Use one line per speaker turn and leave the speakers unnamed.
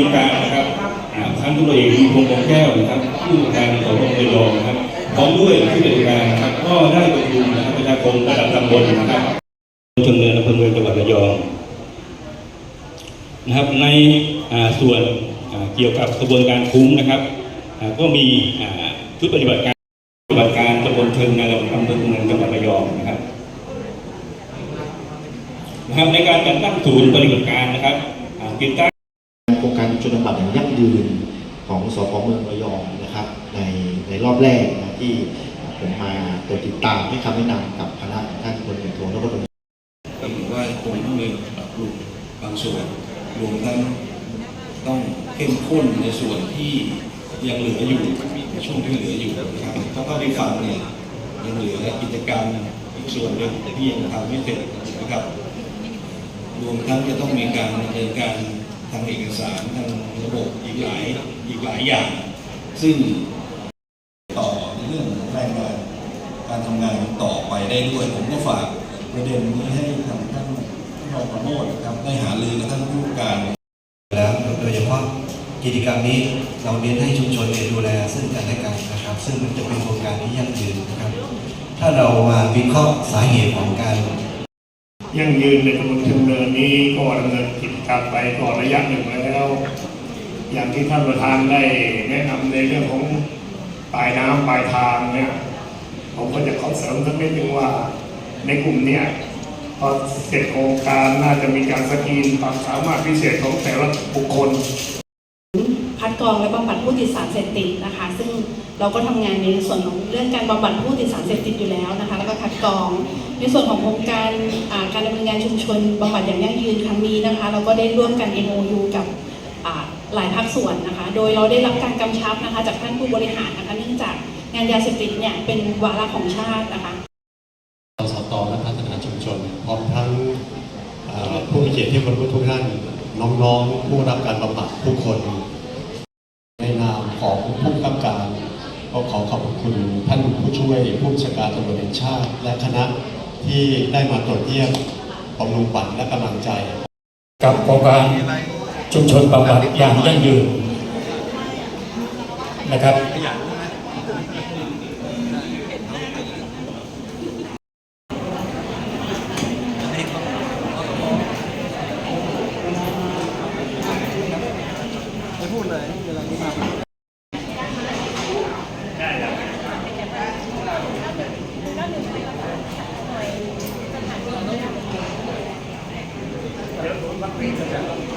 มีการนะครับท่านตุลเอกมีพงษ์กองแก้วนะครับผู้การของโรงเรียนรองนะครับพร้อมด้วยผู้จัดการนะครับก็ได้ประชุมนะครับประชาคมระดับตำบลนะครับชนเนินอำเภอเมืองจังหวัดระยองนะครับในส่วนเกี่ยวกับกระบวนการคุ้มนะครับ ก็มีชุดปฏิบัติการปฏิบัติการตำบลเชิงเนินอำเภอเมืองจังหวัดระยองนะครับนะครับในการจัดตั้งศูนย์ปฏิบัติการนะครับติดตั้ง
โครงการชนบทอย่างยั่งยืนของสพเมืองระยองนะครับในในรอบแรกนะที่ผมมาตรวจติดตามให้คำแนะนำกับคณะท่านพลเอกโทนพดล
ก็ถือว่าคงต้องมีปรับปรุงบางส่วนรวมทั้งต้องเข้มข้นในส่วนที่ยังเหลืออยู่ในช่วงที่เหลืออยู่นะครับเพราะว่าที่ฟังเนี่ยยังเหลือกิจกรรมอีกส่วนหนึ่งที่ยังทำไม่เสร็จนะครับ รวมทั้งจะต้องมีการดำเนินการ ทางเอกสารทางระบบอีกหลายอีกหลายอย่าง ซึ่งต่อในเรื่องของแรงงานการทำงานต่อไปได้ด้วย ผมก็ฝากประเด็นนี้ให้ทางท่านรองประโมทครับได้หารือกับท่านผู้ว่าการ
แล้วโดยเฉพาะกิจกรรมนี้เราเน้นให้ชุมชนเนี่ยดูแลซึ่งกันและกันนะครับ ซึ่งมันจะเป็นโครงการที่ยั่งยืนนะครับ ถ้าเรามาวิเคราะห์สาเหตุของการ
ยั่งยืนในตำบลเชิงเนินนี้ก็ดำเนินกิจการไปก่อนระยะหนึ่งแล้ว อย่างที่ท่านประธานได้แนะนำในเรื่องของปลายน้ำปลายทางเนี่ยผมก็จะขอเสริมสักนิดนึงว่า ในกลุ่มเนี้ยพอเสร็จโครงการน่าจะมีการสกีนความสามารถพิเศษของแต่ละบุคคล
คัดกรองและบำบัดผู้ติดสารเสพติดนะคะ ซึ่ง เราก็ทำงานในส่วนของเรื่องการบำบัดผู้ติดสารเสพติดอยู่แล้วนะคะ แล้วก็คัดกรอง ในส่วนของโครงการการดำเนินงานชุมชนบำบัดอย่างยั่งยืนครั้งนี้นะคะ เราก็ได้ร่วมกัน MOU กับหลายภาคส่วนนะคะ โดยเราได้รับการกำชับนะคะ จากท่านผู้บริหารนะคะ เนื่องจากงานยาเสพติดเนี่ยเป็นวาระของชาตินะคะ
สสตและพัฒนาชุมชนพร้อมทั้งผู้มีเกียรติที่บรรทุกท่านน้องๆ ผู้รับการบำบัดทุกคนในนามของผู้กำกับการ ก็ขอขอบคุณท่านผู้ช่วยผู้บัญชาการตำรวจแห่งชาติ และคณะที่ได้มาตรวจเยี่ยมบำรุงขวัญและกำลังใจ
กับโครงการชุมชนบำบัดอย่างยั่งยืนนะครับ
upgrades available.